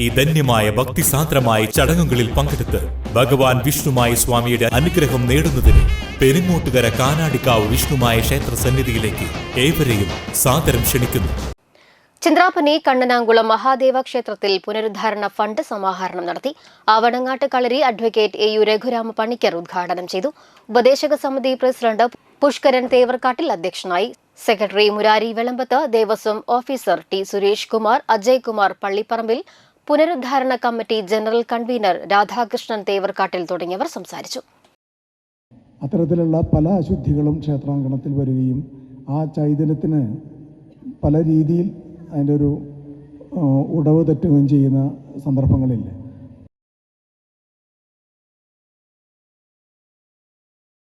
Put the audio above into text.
ഈ ധന്യമായ ഭക്തിസാന്ദ്രമായ ചടങ്ങുകളിൽ പങ്കെടുത്ത് ഭഗവാൻ വിഷ്ണുമായ സ്വാമിയുടെ അനുഗ്രഹം നേടുന്നതിന് പെരുങ്ങോട്ടുകര കാനാടിക്കാവ് വിഷ്ണുമായ ക്ഷേത്ര സന്നിധിയിലേക്ക് ഏവരെയും സാദരം ക്ഷണിക്കുന്നു. ചിന്ത്രാപ്പനി കണ്ണനാങ്കുളം മഹാദേവ ക്ഷേത്രത്തിൽ പുനരുദ്ധാരണ ഫണ്ട് സമാഹരണം നടത്തി Avanangattu Kalari advocate A U Raghurama Panicker ഉദ്ഘാടനം ചെയ്തു. ഉപദേശക സമിതി പ്രസിഡന്റ് പുഷ്കരൻ തേവർക്കാട്ടിൽ അധ്യക്ഷനായി. Secretary Murari Velambath Devaswom officer T Suresh Kumar Ajay Kumar Pallipparambil പുനരുദ്ധാരണ committee general convener Radhakrishnan Thevarkattil തുടങ്ങിയവർ സംസാരിച്ചു. അത്തരത്തിലുള്ള പല അശുദ്ധികളും ക്ഷേത്രാങ്കണത്തിൽ വരികയും ആ ചൈതന്യത്തിന് പല രീതിയിൽ അതിന്റെ ഒരു ഉടവ് തെറ്റുകയും ചെയ്യുന്ന സന്ദർഭങ്ങളില്ല?